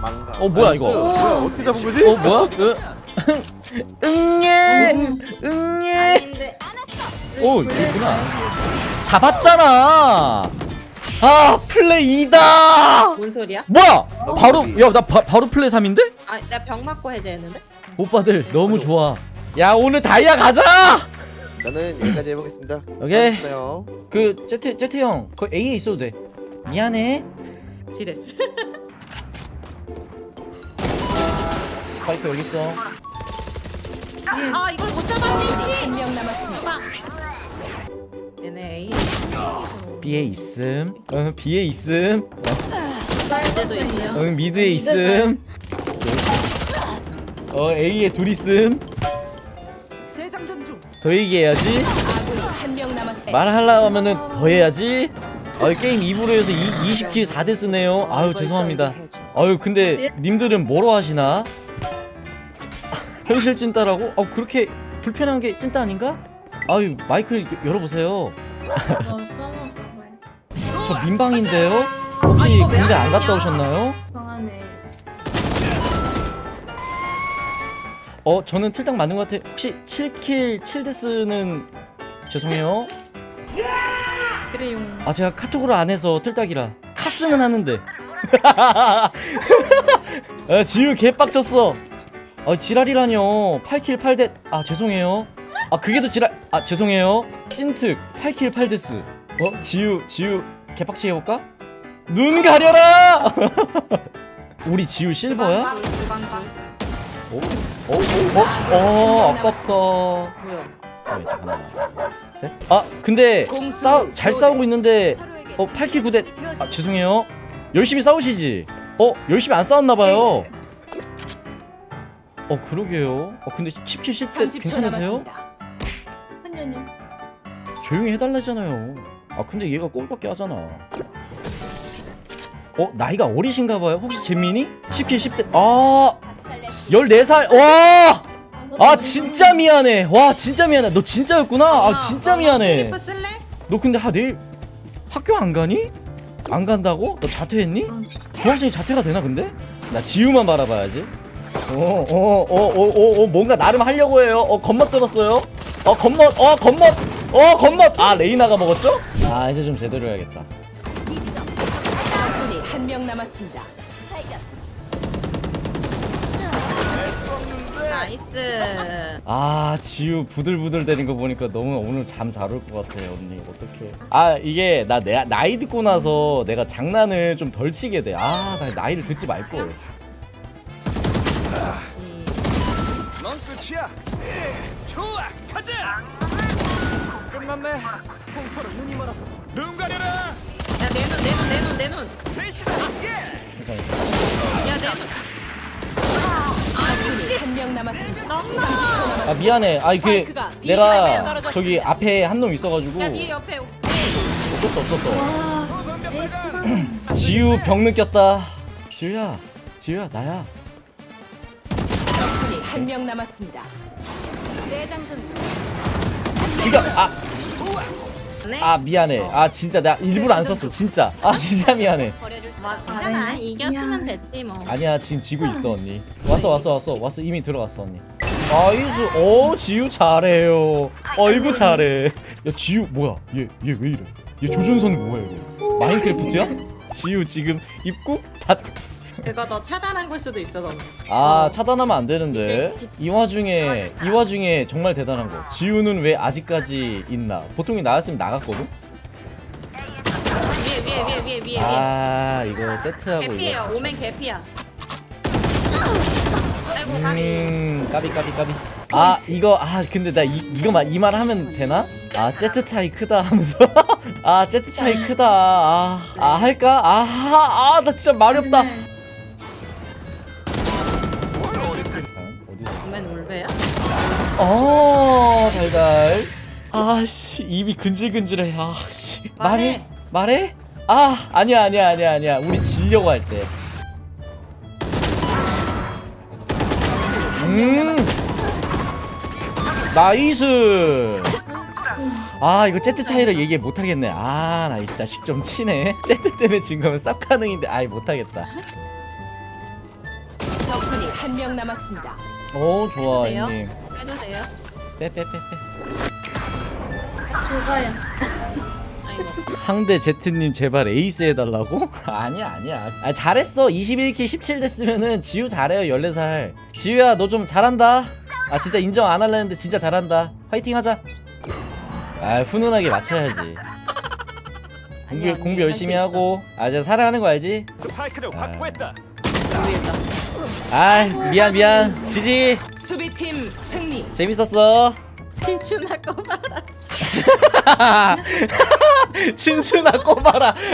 망가. 어, 뭐야. 이거? 뭐야 어떻게 잡은 거지? 어 뭐야? 으, 응예 응예 아닌데. 오 이거구나 잡았잖아 아 플레이 2다 뭔 소리야? 뭐야 바로 야나 바로 플레이 3인데? 아, 나 병 맞고 해제했는데? 오빠들 너무 좋아 야 오늘 다이아 가자 저는 여기까지 해보겠습니다. 오케이. 그 제트 제트 형 그 A에 있어도 돼 미안해 지뢰. 파이프 여기 있어 아, 이걸 못 잡았지. 한명 남았습니다. 얘네 A. B에 있음 응 B에 있음 때도 있어요. 응 미드에 있음 어 A에 둘 있음 재장전 중. 더 얘기해야지 아군이 한명 남았습니다. 말하려고 하면은 더 해야지 아 게임 2부로 해서 20킬 4대 쓰네요 아유 죄송합니다 아유 근데 님들은 뭐로 하시나? 현실 찐따라고? 아 그렇게 불편한 게 찐따 아닌가? 아유 마이크를 여- 열어보세요 저 민방인데요? 혹시 아, 이거 왜 군대 안 안 갔다? 오셨나요? 어 저는 틀딱 맞는 것 같아 혹시 7킬 7데스는 죄송해요 그래요. 아 제가 카톡으로 안 해서 틀딱이라 카스는 하는데 아 지우 개빡쳤어 아 지랄이라뇨 8킬 8데 아 죄송해요 아 그게 더 지랄 아 죄송해요 찐특 8킬 8데스 어 지우 지우 개빡치게 해볼까? 눈 가려라 우리 지우 실버야? 주방방. 어? 어? 어? 어? 아깝다? 아 근데 싸, 잘 싸우고 있는데 어 8킬 9대 아 죄송해요 열심히 싸우시지 어 열심히 안 싸웠나봐요 어 그러게요 어 근데 10킬 10대 괜찮으세요? 조용히 해달라잖아요 아 근데 얘가 꼴밖에 하잖아 어 나이가 어리신가 봐요 혹시 재민이? 10킬 10대 아 14살 와! 아 진짜 미안해 와 진짜 미안해 너 진짜였구나 아 진짜 미안해 시리프 쓸래? 너 근데 하 내일 학교 안 가니? 안 간다고? 너 자퇴했니? 중학생이 자퇴가 되나 근데? 나 지우만 바라봐야지 어어어 어 어 어, 어, 뭔가 나름 하려고 해요. 어 겉멋 들었어요. 어 겉멋 어 겉멋 어 겉멋 아 레이나가 먹었죠? 아 이제 좀 제대로 해야겠다. 적군이 한 명 남았습니다. 나이스. 아 지우 부들부들 대는 거 보니까 너무 오늘 잠 잘 올 것 같아요 언니. 어떡해. 아 이게 나 내, 나이 듣고 나서 내가 장난을 좀 덜 치게 돼 아 나 나이를 듣지 말걸 끝이야. 좋아, 가자. 끝났네. 공포로 눈이 멀었어. 눈 가려라. 야, 내 눈, 내 눈, 내 눈, 내 눈. 셋이다. 예. 야, 내 눈. 아군이 한명 남았습니다. 아 미안해 아이 그 내가 떨어졌습니다. 저기 앞에 한 놈 있어가지고 야, 네 옆에. 없었어 없었어 덤벼 빨간. 지우 병 느꼈다 지우야 지우야 나야 한 명 남았습니다. 재장전 중. 죽여 아, 네? 아 미안해. 아 진짜 나 일부러 안 썼어 진짜. 아 진짜 미안해. 버려줄 수 뭐, 괜찮아. 이겼으면 됐지, 뭐. 아니야 지금 지고 있어 언니. 왔어 왔어 왔어. 왔어. 이미 들어갔어 언니. 아이즈 어 지우 잘해요. 어이구 잘해. 야 지우 뭐야? 얘 얘 왜 이래? 얘 조준선 뭐야 이거? 마인크래프트야? 지우 지금 입구 닫 그거 너 차단한 걸 수도 있어, 너는. 아 차단하면 안 되는데 이제 이 와중에 이 와중에 정말 대단한 거 지우는 왜 아직까지 있나 보통이 나왔으면 나갔거든 위에, 위에, 위에, 위에, 위에, 위에. 아 이거 제트하고 이거 개피예요. 오멘 개피야. 아이고. 음 까비 까비 까비 아 이거 아 근데 나 이, 이거 말 이 말 하면 되나? 아 제트 차이 크다 하면서 아 제트 차이 크다 아, 아 할까? 아아 나 진짜 말이 없다 어 달달. 아씨 입이 근질근질해. 아씨. 말해. 말해? 아 아니야 아니야 아니야 아니야. 우리 지려고 할 때. 음. 나이스. 아 이거 제트 차이를 얘기 못 하겠네. 아 나 진짜 식 좀 치네. 제트 때문에 진 거면 쌉 가능인데. 아이 못 하겠다. 한명 남았습니다. 오 좋아 해도 돼요? 형님 해도 돼요? 빼 빼 빼 빼 좋아요. 아이고. 상대 제트님 제발 에이스 해달라고? 아니야 아니야 아, 잘했어 21킬 17 됐으면은 지우 잘해요 14살 지우야 너 좀 잘한다 아 진짜 인정 안 할라 했는데 진짜 잘한다 화이팅 하자 아 훈훈하게 맞춰야지 공부, 아니야, 언니, 공부 열심히 있어. 하고 아 진짜 사랑하는 거 알지? 스파이크를 아. 확보했다. 모르겠다. 아 미안 미안 지지 수비팀 승리. 재밌었어 신춘할 거 봐라. 친추나 꼽아라